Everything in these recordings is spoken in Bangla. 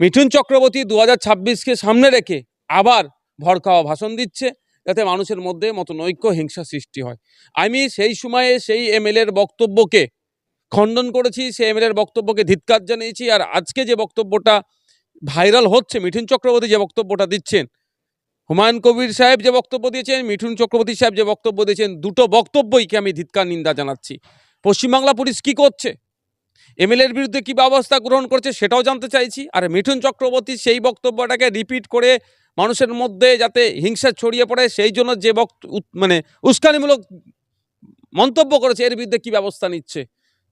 মিঠুন চক্রবর্তী দু হাজার ছাব্বিশকে সামনে রেখে আবার ভড়কাওয়া ভাষণ দিচ্ছে, যাতে মানুষের মধ্যে মতনৈক্য, হিংসা সৃষ্টি হয়। আমি সেই সময়ে সেই এমএলএর বক্তব্যকে খণ্ডন করেছি, সেই এমএলএর বক্তব্যকে ধিৎকার জানিয়েছি, আর আজকে যে বক্তব্যটা ভাইরাল হচ্ছে, মিঠুন চক্রবর্তী যে বক্তব্যটা দিচ্ছেন, হুমায়ুন কবির সাহেব যে বক্তব্য দিয়েছেন, মিঠুন চক্রবর্তী সাহেব যে বক্তব্য দিয়েছেন, দুটো বক্তব্যইকে আমি ধিৎকার নিন্দা জানাচ্ছি। পশ্চিমবাংলা পুলিশ কি করছে? এমএলএর বিরুদ্ধে কি ব্যবস্থা গ্রহণ করছে সেটাও জানতে চাইছি। আর মিঠুন চক্রবর্তী সেই বক্তব্যটাকে রিপিট করে মানুষের মধ্যে যাতে হিংসা ছড়িয়ে পড়ে, সেই জন্য যে বক্ত মানে উস্কানিমূলক মন্তব্য করেছে, এর বিরুদ্ধে কি ব্যবস্থা নিচ্ছে?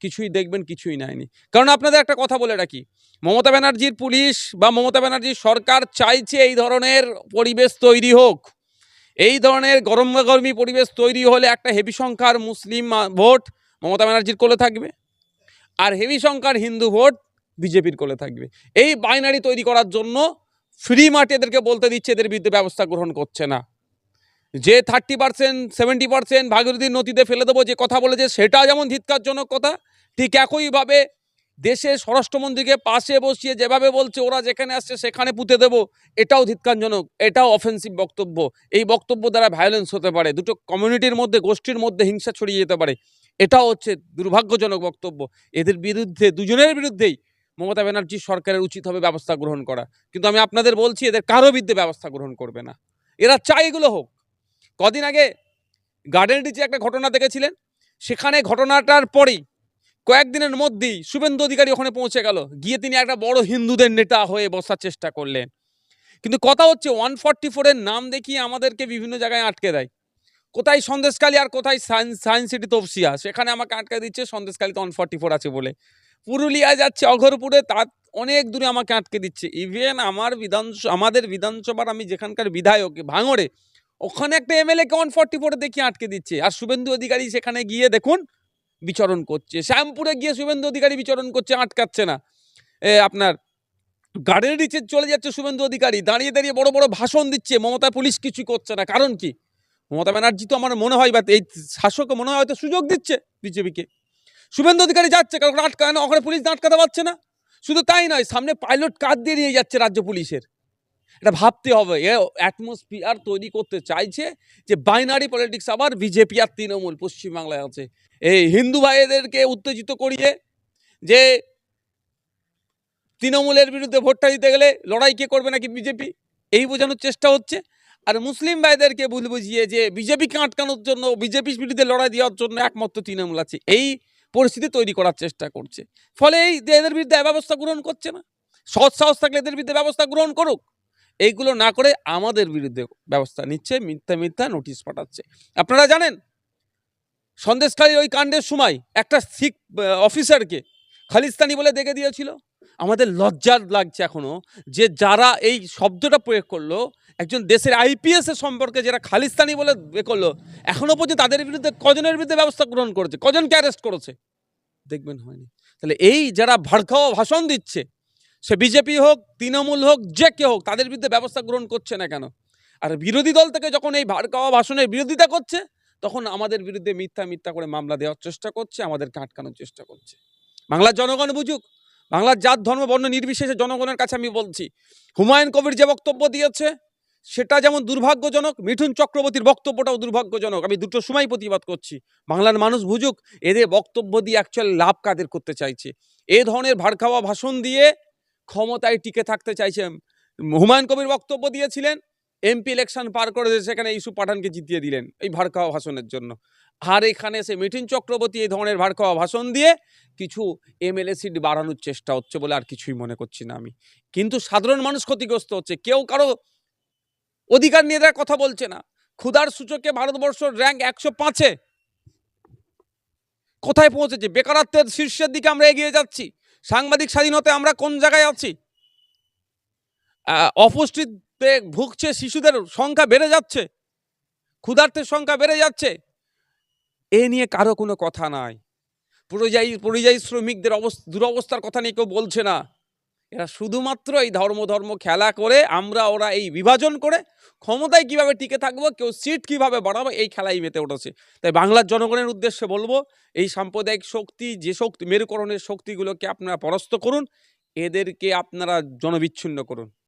কিছুই দেখবেন, কিছুই নেয়নি। কারণ আপনাদের একটা কথা বলে রাখি, মমতা ব্যানার্জির পুলিশ বা মমতা ব্যানার্জির সরকার চাইছে এই ধরনের পরিবেশ তৈরি হোক। এই ধরনের গরমাগরমি পরিবেশ তৈরি হলে একটা হেভি সংখ্যার মুসলিম ভোট মমতা ব্যানার্জির কোলে থাকবে। আর হেভি সংখ্যার হিন্দু ভোট বিজেপির কোলে থাকবে। এই বাইনারি তৈরি করার জন্য ফ্রি মাঠে এদেরকে বলতে দিচ্ছে, এদের বিরুদ্ধে ব্যবস্থা গ্রহণ করছে না। যে থার্টি পার্সেন্ট সেভেন্টি পার্সেন্ট ভাগীরথীর নদীতে ফেলে দেবো, যে কথা বলেছে, সেটা যেমন ধিৎকারজনক কথা, ঠিক একইভাবে দেশের স্বরাষ্ট্রমন্ত্রীকে পাশে বসিয়ে যেভাবে বলছে, ওরা যেখানে আসছে সেখানে পুঁতে দেবো, এটাও ধিৎকারজনক এটাও অফেন্সিভ বক্তব্য। এই বক্তব্য দ্বারা ভায়োলেন্স হতে পারে, দুটো কমিউনিটির মধ্যে, গোষ্ঠীর মধ্যে হিংসা ছড়িয়ে যেতে পারে। এটাও হচ্ছে দুর্ভাগ্যজনক বক্তব্য। এদের বিরুদ্ধে, দুজনের বিরুদ্ধেই মমতা ব্যানার্জি সরকারের উচিত হবে ব্যবস্থা গ্রহণ করা। কিন্তু আমি আপনাদের বলছি, এদের কারও বিরুদ্ধে ব্যবস্থা গ্রহণ করবে না। এরা চাই এগুলো হোক। কদিন আগে গার্ডেন রিচে একটা ঘটনা দেখেছিলেন? সেখানে ঘটনাটার পরেই কয়েকদিনের মধ্যেই শুভেন্দু অধিকারী ওখানে পৌঁছে গেল। গিয়ে তিনি একটা বড় হিন্দুদের নেতা হয়ে বসার চেষ্টা করলেন। কিন্তু কথা হচ্ছে ওয়ান ফর্টি ফোরের নাম দেখিয়ে আমাদেরকে বিভিন্ন জায়গায় আটকে দেয়। কোথায় সন্দেশকালী আর কোথায় সায়েন্স সায়েন্স সিটি তপসিয়া সেখানে আমাকে আটকে দিচ্ছে সন্দেশকালীতে ওয়ান ফর্টি ফোর আছে বলে। পুরুলিয়া যাচ্ছে, অঘরপুরে, তার অনেক দূরে আমাকে আটকে দিচ্ছে। ইভেন আমার বিধানসভা আমাদের বিধানসভার আমি যেখানকার বিধায়ক, ভাঙড়ে, ওখানে একটা এমএলএ কে ওয়ান ফর্টি ফোরে দেখি আটকে দিচ্ছে। আর শুভেন্দু অধিকারী সেখানে গিয়ে দেখুন, বিচরণ করছে। শ্যামপুরে গিয়ে শুভেন্দু অধিকারী বিচরণ করছে, আটকাচ্ছে না। এ, আপনার গাড়ির রিচে চলে যাচ্ছে শুভেন্দু অধিকারী, দাঁড়িয়ে দাঁড়িয়ে বড় বড় ভাষণ দিচ্ছে। মমতা পুলিশ কিছু করছে না। কারণ কি? মমতা ব্যানার্জি তো আমার মনে হয় বা এই শাসককে মনে হয় হয়তো সুযোগ দিচ্ছে বিজেপিকে। শুভেন্দু অধিকারী যাচ্ছে, কারণ আটকানো ওখানে পুলিশ আটকাতে পারছে না। শুধু তাই নয়, সামনে পাইলট কার দিয়ে নিয়ে যাচ্ছে রাজ্য পুলিশের। এটা ভাবতে হবে। এ অ্যাটমসফিয়ার তৈরি করতে চাইছে যে বাইনারি পলিটিক্স আবার বিজেপি আর তৃণমূল পশ্চিমবাংলায় আছে। এই হিন্দু ভাইদেরকে উত্তেজিত করিয়ে যে তৃণমূলের বিরুদ্ধে ভোটটা দিতে গেলে লড়াই কে করবে নাকি বিজেপি? এই বোঝানোর চেষ্টা হচ্ছে। আর মুসলিম ভাইদেরকে ভুল বুঝিয়ে যে বিজেপিকে আটকানোর জন্য বিজেপির বিরুদ্ধে লড়াই দেওয়ার জন্য একমাত্র তৃণমূল আছে, এই পরিস্থিতি তৈরি করার চেষ্টা করছে। ফলে এই এদের বিরুদ্ধে ব্যবস্থা গ্রহণ করছে না, সৎ সাহস থাকলে এদের বিরুদ্ধে ব্যবস্থা গ্রহণ করুক, এইগুলো না করে আমাদের বিরুদ্ধে ব্যবস্থা নিচ্ছে, মিথ্যা মিথ্যা নোটিশ পাঠাচ্ছে। আপনারা জানেন সন্দেশকারী ওই কাণ্ডের সময় একটা শিখ অফিসারকে খালিস্তানি বলে দেখে দিয়েছিল। আমাদের লজ্জার লাগছে এখনও যে যারা এই শব্দটা প্রয়োগ করল, একজন দেশের আইপিএসের সম্পর্কে যারা খালিস্তানি বলে এ করল এখনও পর্যন্ত তাদের বিরুদ্ধে কজনের বিরুদ্ধে ব্যবস্থা গ্রহণ করেছে? কজনকে অ্যারেস্ট করেছে? দেখবেন হয়নি। তাহলে এই যারা ভড়কাওয়া ভাষণ দিচ্ছে, সে বিজেপি হোক, তৃণমূল হোক, যে কে হোক, তাদের বিরুদ্ধে ব্যবস্থা গ্রহণ করছে না কেন? আর বিরোধী দল থেকে যখন এই ভাড়কাওয়া ভাষণের বিরোধিতা করছে, তখন আমাদের বিরুদ্ধে মিথ্যা মিথ্যা করে মামলা দেওয়ার চেষ্টা করছে, আমাদেরকে আটকানোর চেষ্টা করছে। বাংলার জনগণ বুঝুক। বাংলার জাত, ধর্ম, বর্ণ নির্বিশেষে জনগণের কাছে আমি বলছি, হুমায়ুন কবির যে বক্তব্য দিয়েছে, সেটা যেমন দুর্ভাগ্যজনক, মিঠুন চক্রবর্তীর বক্তব্যটাও দুর্ভাগ্যজনক। আমি দুটো সময় প্রতিবাদ করছি। বাংলার মানুষ বুঝুক, এদের বক্তব্য দিয়ে অ্যাকচুয়াল লাভ কাদের করতে চাইছে? এ ধরনের ভাড়খাওয়া ভাষণ দিয়ে ক্ষমতায় টিকে থাকতে চাইছে, হুমায়ুন কবির বক্তব্য দিয়েছিলেন এমপি ইলেকশন পার করে সেখানে ইস্যু পাঠানকে জিতিয়ে দিলেন এই ভাড়খাওয়া ভাষণের জন্য। আর এখানে সে মিঠুন চক্রবর্তী এই ধরনের ভাড়খাওয়া ভাষণ দিয়ে কিছু এমএলএ সিট বাড়ানোর চেষ্টা হচ্ছে বলে আর কিছুই মনে করছি না আমি। কিন্তু সাধারণ মানুষ ক্ষতিগ্রস্ত হচ্ছে কেউ কারও অধিকার নিয়ে তারা কথা বলছে না। ক্ষুধার সূচকে ভারতবর্ষের র্যাঙ্ক একশো পাঁচে। কোথায় পৌঁছেছে? বেকারত্বের শীর্ষের দিকে আমরা এগিয়ে যাচ্ছি। সাংবাদিক স্বাধীনতায় আমরা কোন জায়গায় আছি? আহ, অপুষ্টিতে ভুগছে শিশুদের সংখ্যা বেড়ে যাচ্ছে, ক্ষুধার্তের সংখ্যা বেড়ে যাচ্ছে। এ নিয়ে কারও কোনো কথা নাই। পরিযায়ী পরিযায়ী শ্রমিকদের অবস্থা, দুরবস্থার কথা নিয়ে কেউ বলছে না। এরা শুধুমাত্র এই ধর্ম ধর্ম খেলা করে, আমরা ওরা এই বিভাজন করে, ক্ষমতায় কীভাবে টিকে থাকব, কেউ সিট কীভাবে বাড়াবো, এই খেলাই মেতে উঠেছে। তাই বাংলার জনগণের উদ্দেশ্যে বলব, এই সাম্প্রদায়িক শক্তি, যে শক্তি, মেরুকরণের শক্তিগুলোকে আপনারা পরাস্ত করুন, এদেরকে আপনারা জনবিচ্ছিন্ন করুন।